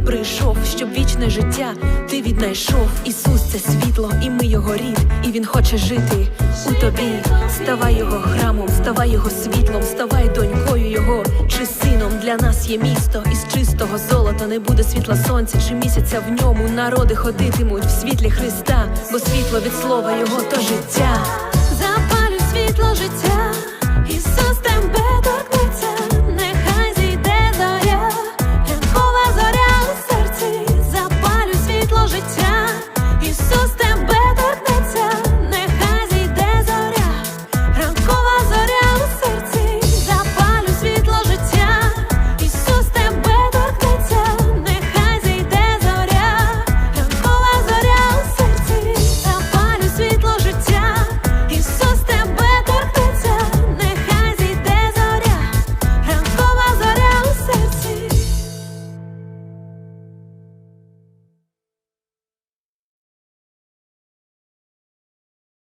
Він прийшов, щоб вічне життя ти віднайшов. Ісус це світло, і ми його рід, і він хоче жити у тобі. Ставай його храмом, ставай його світлом, ставай донькою його чи сином. Для нас є місто із чистого золота. Не буде світла сонця чи місяця в ньому. Народи ходитимуть в світлі Христа, бо світло від слова його то життя.